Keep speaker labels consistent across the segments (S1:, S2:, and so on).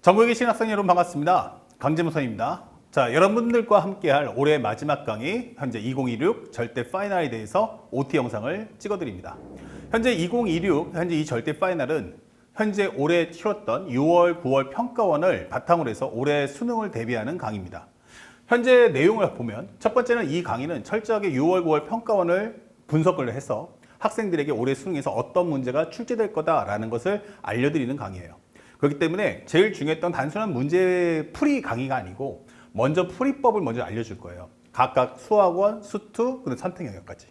S1: 전국에 계신 학생 여러분 반갑습니다. 강재무선입니다. 자, 여러분들과 함께할 올해 마지막 강의 현재 2026 절대 파이널에 대해서 OT 영상을 찍어드립니다. 현재 2026 현재 이 절대 파이널은 현재 올해 치렀던 6월, 9월 평가원을 바탕으로 해서 올해 수능을 대비하는 강의입니다. 현재 내용을 보면 첫 번째는 이 강의는 철저하게 6월, 9월 평가원을 분석을 해서 학생들에게 올해 수능에서 어떤 문제가 출제될 거다라는 것을 알려드리는 강의예요. 그렇기 때문에 제일 중요했던 단순한 문제 풀이 강의가 아니고 먼저 풀이법을 먼저 알려줄 거예요. 각각 수학원, 수투, 그리고 선택 영역까지.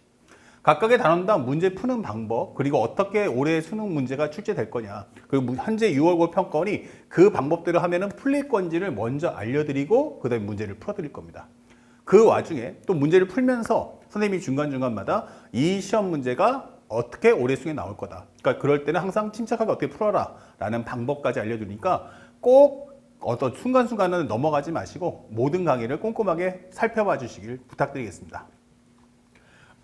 S1: 각각의 단원당 문제 푸는 방법, 그리고 어떻게 올해 수능 문제가 출제될 거냐, 그리고 현재 6월 9월 평가원이 그 방법대로 하면은 풀릴 건지를 먼저 알려드리고 그 다음에 문제를 풀어드릴 겁니다. 그 와중에 또 문제를 풀면서 선생님이 중간중간마다 이 시험 문제가 어떻게 올해 수능에 나올 거다. 그러니까 그럴 때는 항상 침착하게 어떻게 풀어라 라는 방법까지 알려주니까 꼭 어떤 순간순간은 넘어가지 마시고 모든 강의를 꼼꼼하게 살펴봐 주시길 부탁드리겠습니다.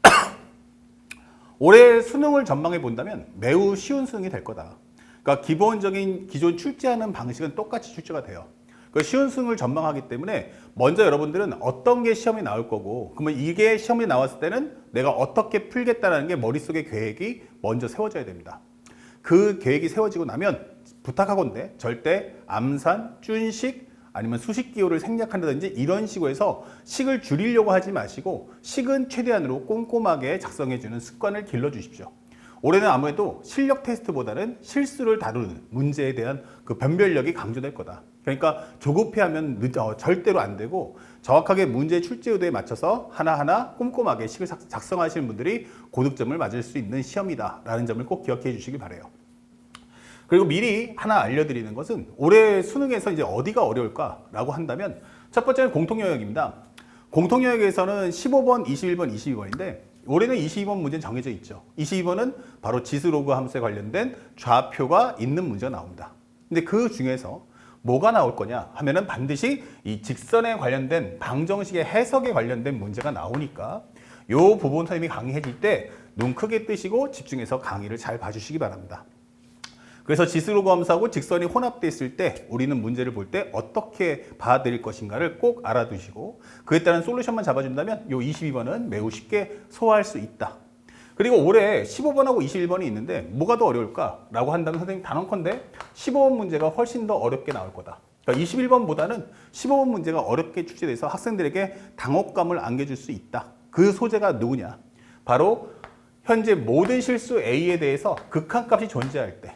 S1: 올해 수능을 전망해 본다면 매우 쉬운 수능이 될 거다. 그러니까 기본적인 기존 출제하는 방식은 똑같이 출제가 돼요. 그 쉬운 수능을 전망하기 때문에 먼저 여러분들은 어떤 게 시험이 나올 거고 그러면 이게 시험이 나왔을 때는 내가 어떻게 풀겠다라는 게 머릿속에 계획이 먼저 세워져야 됩니다. 그 계획이 세워지고 나면 부탁하건대 절대 암산, 준식 아니면 수식 기호를 생략한다든지 이런 식으로 해서 식을 줄이려고 하지 마시고 식은 최대한으로 꼼꼼하게 작성해 주는 습관을 길러 주십시오. 올해는 아무래도 실력 테스트보다는 실수를 다루는 문제에 대한 그 변별력이 강조될 거다. 그러니까 조급해하면 늦, 어, 절대로 안 되고 정확하게 문제 출제 의도에 맞춰서 하나하나 꼼꼼하게 식을 작- 작성하시는 분들이 고득점을 맞을 수 있는 시험이다라는 점을 꼭 기억해 주시기 바래요. 그리고 미리 하나 알려드리는 것은 올해 수능에서 이제 어디가 어려울까라고 한다면 첫 번째는 공통 영역입니다. 공통 영역에서는 15번, 21번, 22번인데 올해는 22번 문제는 정해져 있죠. 22번은 바로 지수로그 함수에 관련된 좌표가 있는 문제가 나옵니다. 근데 그 중에서 뭐가 나올 거냐 하면은 반드시 이 직선에 관련된 방정식의 해석에 관련된 문제가 나오니까 요 부분 선생님이 강의해 줄 때 눈 크게 뜨시고 집중해서 강의를 잘 봐주시기 바랍니다. 그래서 지수로그 함수하고 직선이 혼합되어 있을 때 우리는 문제를 볼 때 어떻게 받아들일 것인가를 꼭 알아두시고 그에 따른 솔루션만 잡아준다면 요 22번은 매우 쉽게 소화할 수 있다. 그리고 올해 15번하고 21번이 있는데 뭐가 더 어려울까라고 한다면 선생님 단언컨대 15번 문제가 훨씬 더 어렵게 나올 거다. 그러니까 21번보다는 15번 문제가 어렵게 출제돼서 학생들에게 당혹감을 안겨줄 수 있다. 그 소재가 누구냐? 바로 현재 모든 실수 A에 대해서 극한값이 존재할 때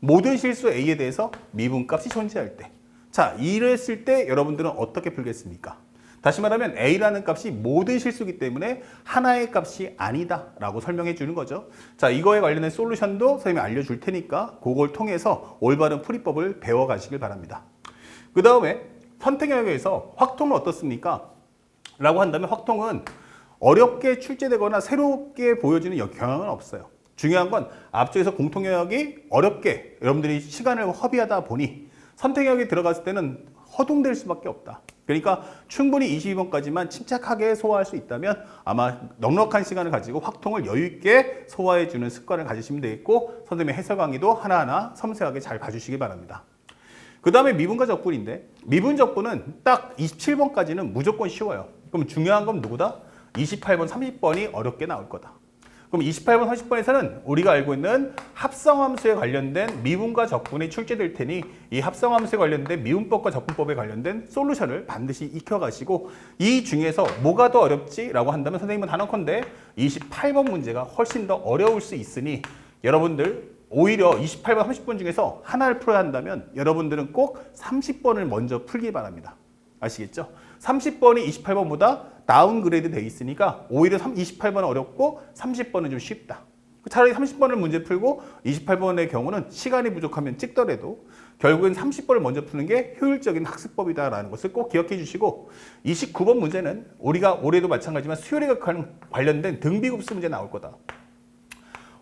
S1: 모든 실수 A에 대해서 미분값이 존재할 때. 자, 이랬을 때 여러분들은 어떻게 풀겠습니까? 다시 말하면 A라는 값이 모든 실수기 때문에 하나의 값이 아니다라고 설명해 주는 거죠. 자, 이거에 관련된 솔루션도 선생님이 알려줄 테니까 그걸 통해서 올바른 풀이법을 배워가시길 바랍니다. 그 다음에 선택 영역에서 확통은 어떻습니까? 라고 한다면 확통은 어렵게 출제되거나 새롭게 보여지는 여- 경향은 없어요. 중요한 건 앞쪽에서 공통 영역이 어렵게 여러분들이 시간을 허비하다 보니 선택 영역에 들어갔을 때는 허둥댈 수밖에 없다. 그러니까 충분히 22번까지만 침착하게 소화할 수 있다면 아마 넉넉한 시간을 가지고 확통을 여유 있게 소화해 주는 습관을 가지시면 되겠고 선생님의 해설 강의도 하나하나 섬세하게 잘 봐주시기 바랍니다. 그 다음에 미분과 적분인데 미분 적분은 딱 27번까지는 무조건 쉬워요. 그럼 중요한 건 누구다? 28번, 30번이 어렵게 나올 거다. 그럼 28번, 30번에서는 우리가 알고 있는 합성함수에 관련된 미분과 적분이 출제될 테니 이 합성함수에 관련된 미분법과 적분법에 관련된 솔루션을 반드시 익혀가시고 이 중에서 뭐가 더 어렵지 라고 한다면 선생님은 단언컨대 28번 문제가 훨씬 더 어려울 수 있으니 여러분들 오히려 28번, 30번 중에서 하나를 풀어야 한다면 여러분들은 꼭 30번을 먼저 풀기 바랍니다. 아시겠죠? 30번이 28번보다 다운그레이드 돼 있으니까 오히려 28번은 어렵고 30번은 좀 쉽다. 차라리 30번을 문제 풀고 28번의 경우는 시간이 부족하면 찍더라도 결국엔 30번을 먼저 푸는 게 효율적인 학습법이다라는 것을 꼭 기억해 주시고 29번 문제는 우리가 올해도 마찬가지지만 수요일에 관련된 등비급수 문제 나올 거다.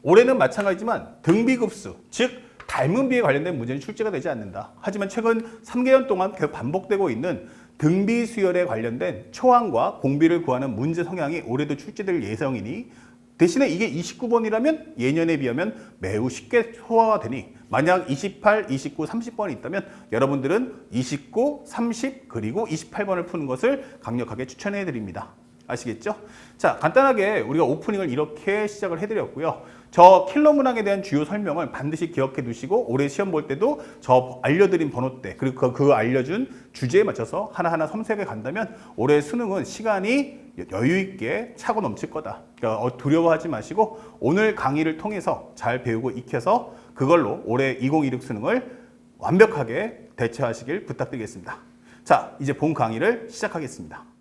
S1: 올해는 마찬가지지만 등비급수, 즉 닮은 비에 관련된 문제는 출제가 되지 않는다. 하지만 최근 3개월 동안 계속 반복되고 있는 등비 수열에 관련된 초항과 공비를 구하는 문제 성향이 올해도 출제될 예정이니 대신에 이게 29번이라면 예년에 비하면 매우 쉽게 소화가 되니 만약 28, 29, 30번이 있다면 여러분들은 29, 30 그리고 28번을 푸는 것을 강력하게 추천해 드립니다. 아시겠죠? 자, 간단하게 우리가 오프닝을 이렇게 시작을 해드렸고요. 저 킬러 문항에 대한 주요 설명을 반드시 기억해 두시고 올해 시험 볼 때도 저 알려드린 번호대 그리고 그, 그 알려준 주제에 맞춰서 하나하나 섬세하게 간다면 올해 수능은 시간이 여유 있게 차고 넘칠 거다. 그러니까 어, 두려워하지 마시고 오늘 강의를 통해서 잘 배우고 익혀서 그걸로 올해 2016 수능을 완벽하게 대처하시길 부탁드리겠습니다. 자, 이제 본 강의를 시작하겠습니다.